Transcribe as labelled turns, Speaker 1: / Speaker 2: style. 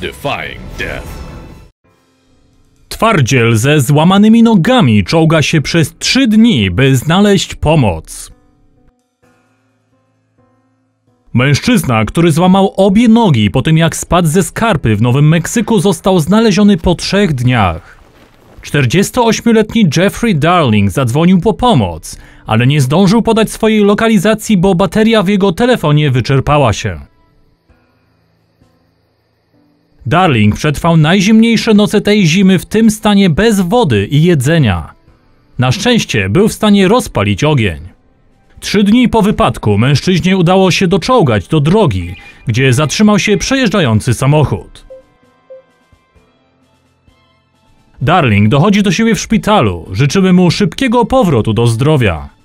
Speaker 1: defying death.
Speaker 2: Twardziel ze złamanymi nogami czołga się przez trzy dni, by znaleźć pomoc. Mężczyzna, który złamał obie nogi po tym jak spadł ze skarpy w Nowym Meksyku został znaleziony po trzech dniach. 48-letni Jeffrey Darling zadzwonił po pomoc, ale nie zdążył podać swojej lokalizacji, bo bateria w jego telefonie wyczerpała się. Darling przetrwał najzimniejsze noce tej zimy w tym stanie bez wody i jedzenia. Na szczęście był w stanie rozpalić ogień. Trzy dni po wypadku mężczyźnie udało się doczołgać do drogi, gdzie zatrzymał się przejeżdżający samochód. Darling dochodzi do siebie w szpitalu. Życzymy mu szybkiego powrotu do zdrowia.